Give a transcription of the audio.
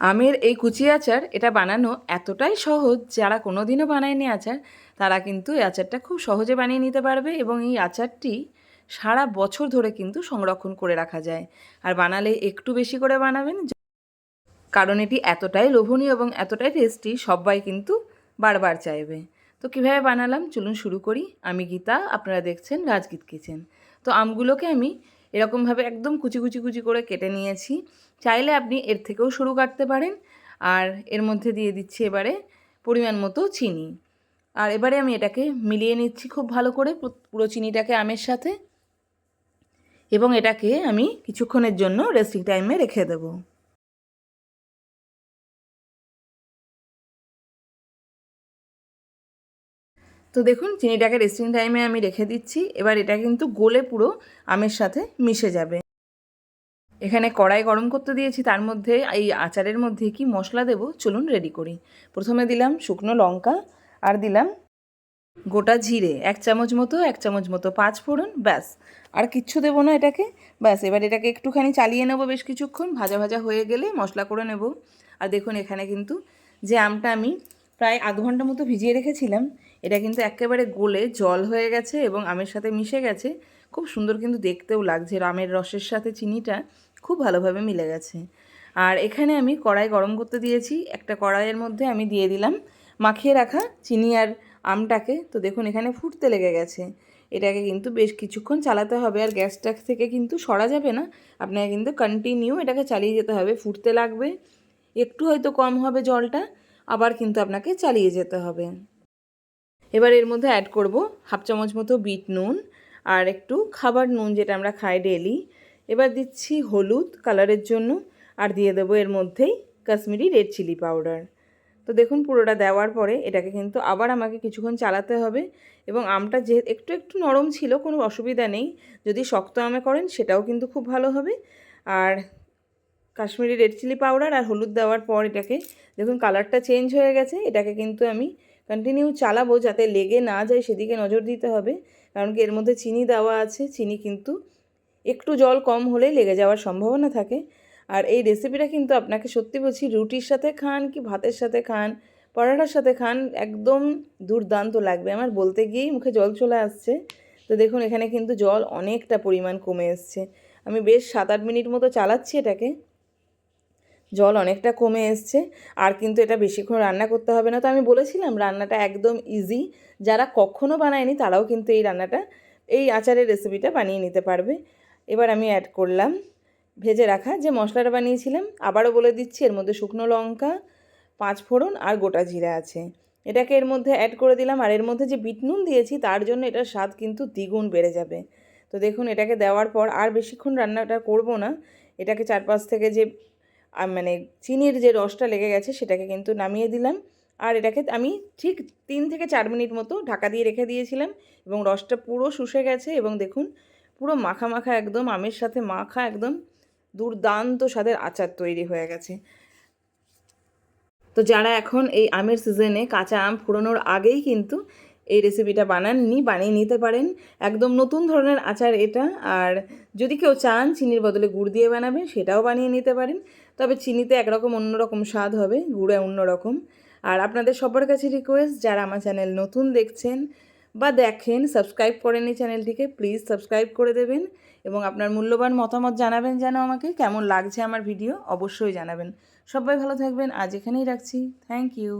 আমের এই কুচি আচার এটা বানানো এতটাই সহজ, যারা কোনো দিনও বানায়নি আচার, তারা কিন্তু এই আচারটা খুব সহজে বানিয়ে নিতে পারবে এবং এই আচারটি সারা বছর ধরে কিন্তু সংরক্ষণ করে রাখা যায়। আর বানালে একটু বেশি করে বানাবেন কারণ এটি এতটাই লোভনীয় এবং এতটাই টেস্টি সবাই কিন্তু বারবার চাইবে। তো কীভাবে বানালাম? চলুন শুরু করি। আমি গীতা, আপনারা দেখছেন রাজগীত কিচেন। তো আমগুলোকে আমি এরকমভাবে একদম কুচি কুচি কুচি করে কেটে নিয়েছি। চাইলে আপনি এর থেকেও সরু কাটতে পারেন। আর এর মধ্যে দিয়ে দিচ্ছি এবারে পরিমাণ মতো চিনি। আর এবারে আমি এটাকে মিলিয়ে নিচ্ছি খুব ভালো করে পুরো চিনিটাকে আমের সাথে। এবং এটাকে আমি কিছুক্ষণের জন্য রেস্টিং টাইমে রেখে দেবো। তো দেখুন, চিনিটাকে রেস্টিং টাইমে আমি রেখে দিচ্ছি। এবার এটা কিন্তু গোলে পুরো আমের সাথে মিশে যাবে। এখানে কড়াই গরম করতে দিয়েছি, তার মধ্যে এই আচারের মধ্যে কি মশলা দেব চলুন রেডি করি। প্রথমে দিলাম শুকনো লঙ্কা আর দিলাম গোটা জিরে, এক চামচ মতো, এক চামচ মতো পাঁচ ফোড়ন, ব্যাস। আর কিচ্ছু দেবো না এটাকে, ব্যাস। এবার এটাকে একটুখানি চালিয়ে নেব বেশ কিছুক্ষণ, ভাজা ভাজা হয়ে গেলে মশলা করে নেব। আর দেখুন, এখানে কিন্তু যে আমটা আমি প্রায় আধ ঘণ্টা মতো ভিজিয়ে রেখেছিলাম। এটা কিন্তু একেবারে গোলে জল হয়ে গেছে এবং আমের সাথে মিশে গেছে। খুব সুন্দর কিন্তু দেখতেও লাগছে। আমের রসের সাথে চিনিটা খুব ভালোভাবে মিলে গেছে। আর এখানে আমি কড়াই গরম করতে দিয়েছি। একটা কড়াইয়ের মধ্যে আমি দিয়ে দিলাম মাখিয়ে রাখা চিনি আর আমটাকে। তো দেখুন, এখানে ফুটতে লেগে গেছে। এটাকে কিন্তু বেশ কিছুক্ষণ চালাতে হবে। আর গ্যাসটা থেকে কিন্তু সরা যাবে না। আপনাকে কিন্তু কন্টিনিউ এটাকে চালিয়ে যেতে হবে। ফুটতে লাগবে। একটু হয়তো কম হবে জলটা। আবার কিন্তু আপনাকে চালিয়ে যেতে হবে। এবার এর মধ্যে অ্যাড করব হাফ চামচ মতো বিট নুন আর একটু খাবার নুন যেটা আমরা খাই ডেলি এবার দিচ্ছি হলুদ কালারের জন্য আর দিয়ে দেবো এর মধ্যেই কাশ্মীরি রেড চিলি পাউডার তো দেখুন পুরোটা দেওয়ার পরে এটাকে কিন্তু আবার আমাকে কিছুক্ষণ চালাতে হবে এবং আমটা যে একটু একটু নরম ছিল কোনো অসুবিধা নেই। যদি শক্ত আমে করেন সেটাও কিন্তু খুব ভালো হবে। আর কাশ্মীরি রেড চিলি পাউডার আর হলুদ দেওয়ার পর এটাকে, দেখুন কালারটা চেঞ্জ হয়ে গেছে, এটাকে কিন্তু আমি কন্টিনিউ চালাবো যাতে লেগে না যায়, সেদিকে নজর দিতে হবে। কারণ কি এর মধ্যে চিনি দেওয়া আছে, চিনি কিন্তু একটু জল কম হলে লেগে যাওয়ার সম্ভাবনা থাকে। আর এই রেসিপিটা কিন্তু আপনাকে সত্যি বলছি, রুটির সাথে খান কি ভাতের সাথে খান, পরোটার সাথে খান, একদম দুর্দান্ত লাগবে। আমার বলতে গিয়েই মুখে জল চলে আসছে। তো দেখুন এখানে কিন্তু জল অনেকটা পরিমাণ কমে এসছে। আমি বেশ সাত আট মিনিট মতো চালাচ্ছি এটাকে। জল অনেকটা কমে এসছে, আর কিন্তু এটা বেশিক্ষণ রান্না করতে হবে না। তো আমি বলেছিলাম, রান্নাটা একদম ইজি যারা কখনও বানায়নি, তারাও কিন্তু এই রান্নাটা, এই আচারের রেসিপিটা বানিয়ে নিতে পারবে। এবার আমি অ্যাড করলাম, ভেজে রাখা যে মশলাটা বানিয়েছিলাম, আবারও বলে দিচ্ছি, এর মধ্যে শুকনো লঙ্কা, পাঁচ ফোড়ন আর গোটা জিরা আছে। এটাকে এর মধ্যে অ্যাড করে দিলাম, আর এর মধ্যে যে বিট নুন দিয়েছি, তার জন্য এটার স্বাদ কিন্তু দ্বিগুণ বেড়ে যাবে। তো দেখুন, এটাকে দেওয়ার পর আর বেশিক্ষণ রান্নাটা করব না। এটাকে চারপাশ থেকে যে মানে চিনির যে রসটা লেগে গেছে সেটাকে কিন্তু নামিয়ে দিলাম। আর এটাকে আমি ঠিক তিন থেকে চার মিনিট মতো ঢাকা দিয়ে রেখে দিয়েছিলাম এবং রসটা পুরো শুষে গেছে এবং দেখুন, পুরো মাখা মাখা একদম আমের সাথে মাখা একদম দুর্দান্ত স্বাদের আচার তৈরি হয়ে গেছে। তো যারা এখন এই আমের সিজনে কাঁচা আম ফুরোনোর আগেই কিন্তু এই রেসিপিটা বানাননি, বানিয়ে নিতে পারেন। একদম নতুন ধরনের আচার এটা। আর যদি কেউ চান চিনির বদলে গুড় দিয়ে বানাবেন সেটাও বানিয়ে নিতে পারেন। তবে চিনিতে একরকম অন্যরকম স্বাদ হবে, গুড়ে অন্যরকম। আর আপনাদের সবার কাছে রিকোয়েস্ট যারা আমার চ্যানেল নতুন দেখছেন বা দেখেন সাবস্ক্রাইব করেন এই চ্যানেলটিকে প্লিজ সাবস্ক্রাইব করে দেবেন। এবং আপনার মূল্যবান মতামত জানাবেন যেন আমাকে, কেমন লাগছে আমার ভিডিও অবশ্যই জানাবেন। সবাই ভালো থাকবেন। আজ এখানেই রাখছি। Thank you